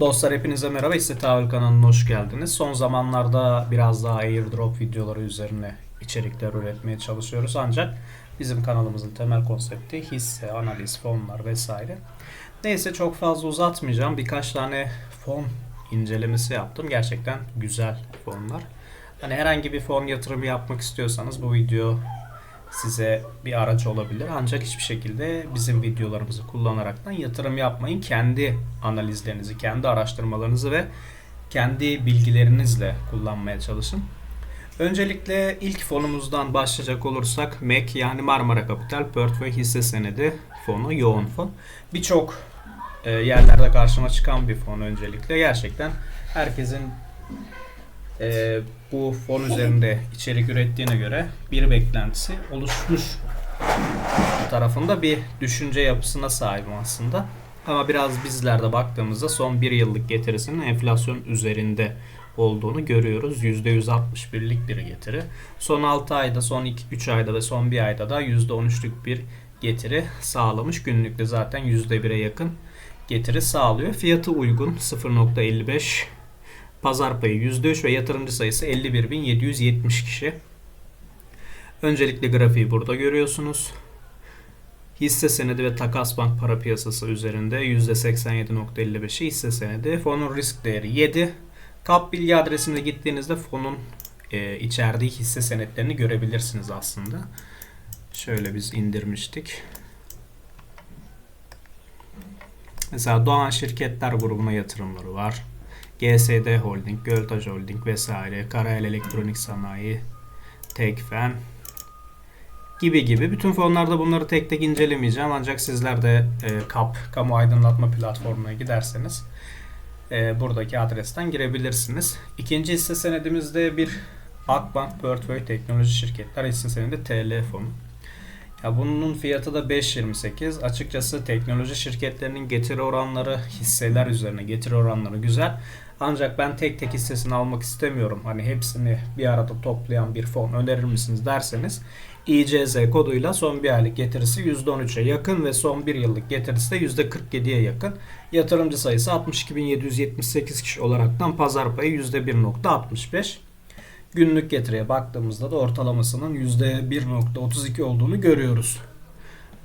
Dostlar hepinize merhaba. İste Tahvil kanalına hoş geldiniz. Son zamanlarda biraz daha airdrop videoları üzerine içerikler üretmeye çalışıyoruz. Ancak bizim kanalımızın temel konsepti hisse, analiz, fonlar vesaire. Neyse çok fazla uzatmayacağım. Birkaç tane fon incelemesi yaptım. Gerçekten güzel fonlar. Hani herhangi bir fon yatırımı yapmak istiyorsanız bu video size bir araç olabilir. Ancak hiçbir şekilde bizim videolarımızı kullanaraktan yatırım yapmayın. Kendi analizlerinizi, kendi araştırmalarınızı ve kendi bilgilerinizle kullanmaya çalışın. Öncelikle ilk fonumuzdan başlayacak olursak MEK yani Marmara Kapital Portföy Hisse Senedi fonu, yoğun fon. Birçok e, yerlerde karşıma çıkan bir fon öncelikle. Gerçekten herkesin e, bu fon üzerinde içerik ürettiğine göre bir beklentisi oluşmuş tarafında bir düşünce yapısına sahibim aslında. Ama biraz bizlerde baktığımızda son bir yıllık getirisinin enflasyon üzerinde olduğunu görüyoruz. %161'lik bir getiri. Son 6 ayda, son 3 ayda ve son 1 ayda da %13'lük bir getiri sağlamış. Günlükte zaten %1'e yakın getiri sağlıyor. Fiyatı uygun 0.55 Pazar payı %3 ve yatırımcı sayısı 51.770 kişi. Öncelikle grafiği burada görüyorsunuz. Hisse senedi ve takas bank para piyasası üzerinde %87.55'i hisse senedi. Fonun risk değeri 7. Kap bilgi adresine gittiğinizde fonun e, içerdiği hisse senetlerini görebilirsiniz aslında. Şöyle biz indirmiştik. Mesela Doğan Şirketler grubuna yatırımları var. GSD Holding, Göltaş Holding vesaire, Karayel Elektronik Sanayi, Tekfen gibi gibi. Bütün fonlarda bunları tek tek incelemeyeceğim. Ancak sizler de e, KAP, Kamu Aydınlatma Platformu'na giderseniz e, buradaki adresten girebilirsiniz. İkinci hisse senedimizde bir Akbank Portföy Teknoloji Şirketler hisse senedi TL fonu. Ya bunun fiyatı da 5.28. Açıkçası teknoloji şirketlerinin getiri oranları hisseler üzerine getiri oranları güzel. Ancak ben tek tek hissesini almak istemiyorum. Hani hepsini bir arada toplayan bir fon önerir misiniz derseniz İCZ koduyla son bir aylık getirisi %13'e yakın ve son bir yıllık getirisi de %47'ye yakın. Yatırımcı sayısı 62.778 kişi olaraktan pazar payı %1.65. Günlük getiriye baktığımızda da ortalamasının %1.32 olduğunu görüyoruz.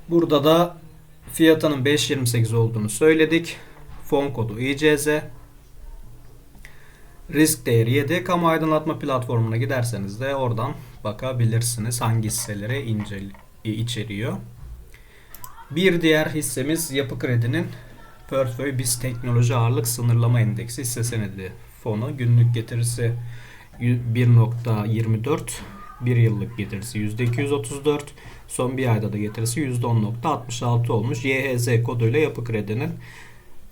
Burada da fiyatının 5.28 olduğunu söyledik. Fon kodu İCZ. Risk değeri 7. Kamu aydınlatma platformuna giderseniz de oradan bakabilirsiniz hangi hisseleri incel içeriyor. Bir diğer hissemiz Yapı Kredi'nin Portföy Biz Teknoloji Ağırlık Sınırlama Endeksi hisse senedi fonu. Günlük getirisi 1.24 bir yıllık getirisi %234 son bir ayda da getirisi %10.66 olmuş. YHZ koduyla Yapı Kredi'nin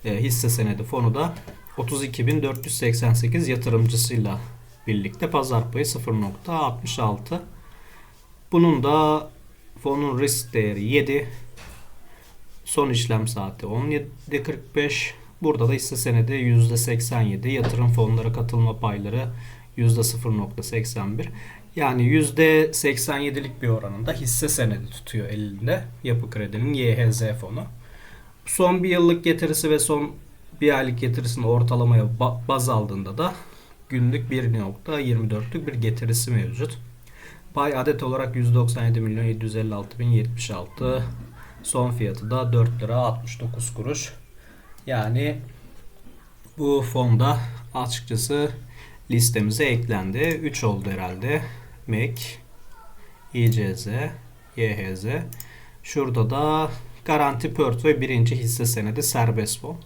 e, hisse senedi fonu da 32.488 yatırımcısıyla birlikte pazar payı 0.66. Bunun da fonun risk değeri 7. Son işlem saati 17.45. Burada da hisse senedi %87. Yatırım fonları katılma payları %0.81. Yani %87'lik bir oranında hisse senedi tutuyor elinde Yapı Kredi'nin YHZ fonu. Son bir yıllık getirisi ve son bir aylık getirisini ortalamaya baz aldığında da günlük 1.24'lük bir getirisi mevcut. Pay adet olarak 197 milyon 756 bin 76. Son fiyatı da 4 lira 69 kuruş. Yani bu fonda açıkçası listemize eklendi. 3 oldu herhalde. MEK, İCZ, YHZ. Şurada da Garanti Portföy birinci hisse senedi serbest fon.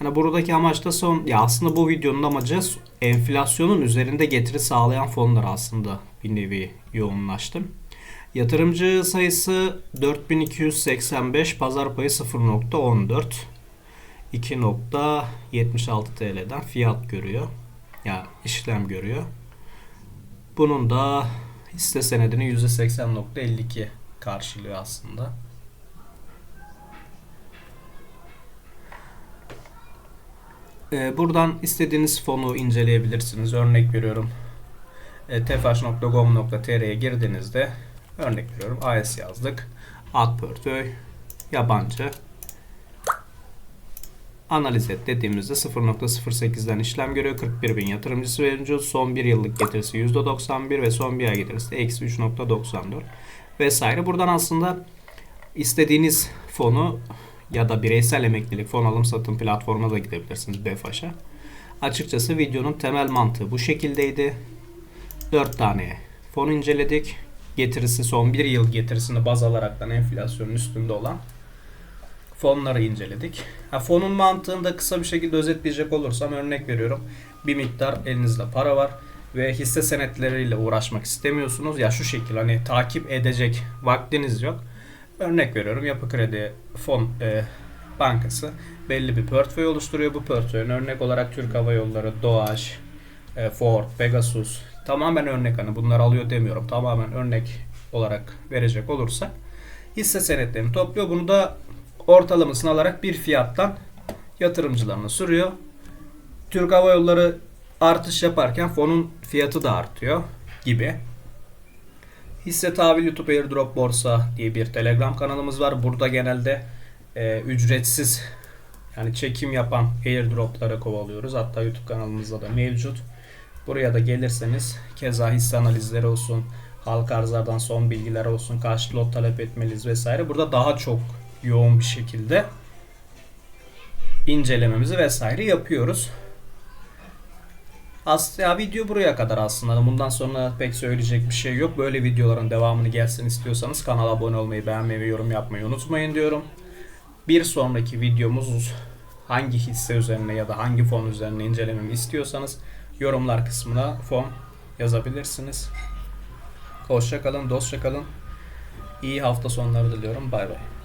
Yani buradaki amaç da son ya aslında bu videonun amacı enflasyonun üzerinde getiri sağlayan fonlar aslında bir nevi yoğunlaştım. Yatırımcı sayısı 4285, pazar payı 0.14. 2.76 TL'den fiyat görüyor. Ya yani işlem görüyor. Bunun da hisse senedini %80.52 karşılıyor aslında. Ee, buradan istediğiniz fonu inceleyebilirsiniz. Örnek veriyorum. E, tefaş.gov.tr'ye girdiğinizde örnek veriyorum AS yazdık. Alt portföy yabancı analiz et dediğimizde 0.08'den işlem görüyor. 41 bin yatırımcısı mevcut. Son bir yıllık getirisi %91 ve son bir ay getirisi de eksi 3.94 vesaire. Buradan aslında istediğiniz fonu ya da bireysel emeklilik fon alım satım platformuna da gidebilirsiniz BEFAŞ'a. Açıkçası videonun temel mantığı bu şekildeydi. 4 tane fon inceledik. Getirisi son bir yıl getirisini baz alaraktan enflasyonun üstünde olan fonları inceledik. Ha, fonun mantığını da kısa bir şekilde özetleyecek olursam örnek veriyorum. Bir miktar elinizde para var ve hisse senetleriyle uğraşmak istemiyorsunuz. Ya şu şekil hani takip edecek vaktiniz yok. Örnek veriyorum Yapı Kredi Fon e, Bankası belli bir portföy oluşturuyor. Bu portföyün örnek olarak Türk Hava Yolları, Doğaç, e, Ford, Pegasus tamamen örnek hani bunlar alıyor demiyorum. Tamamen örnek olarak verecek olursak hisse senetlerini topluyor. Bunu da ortalamasını alarak bir fiyattan yatırımcılarına sürüyor. Türk Hava Yolları artış yaparken fonun fiyatı da artıyor gibi. Hisse tahvil YouTube Airdrop Borsa diye bir Telegram kanalımız var. Burada genelde e, ücretsiz yani çekim yapan airdropları kovalıyoruz. Hatta YouTube kanalımızda da mevcut. Buraya da gelirseniz keza hisse analizleri olsun, halka arzlardan son bilgiler olsun, kaç lot talep etmeliyiz vesaire. Burada daha çok yoğun bir şekilde incelememizi vesaire yapıyoruz. Aslında video buraya kadar aslında. Bundan sonra pek söyleyecek bir şey yok. Böyle videoların devamını gelsin istiyorsanız kanala abone olmayı, beğenmeyi ve yorum yapmayı unutmayın diyorum. Bir sonraki videomuz hangi hisse üzerine ya da hangi fon üzerine incelememi istiyorsanız yorumlar kısmına fon yazabilirsiniz. Hoşça kalın, dostça kalın. İyi hafta sonları diliyorum. Bay bay.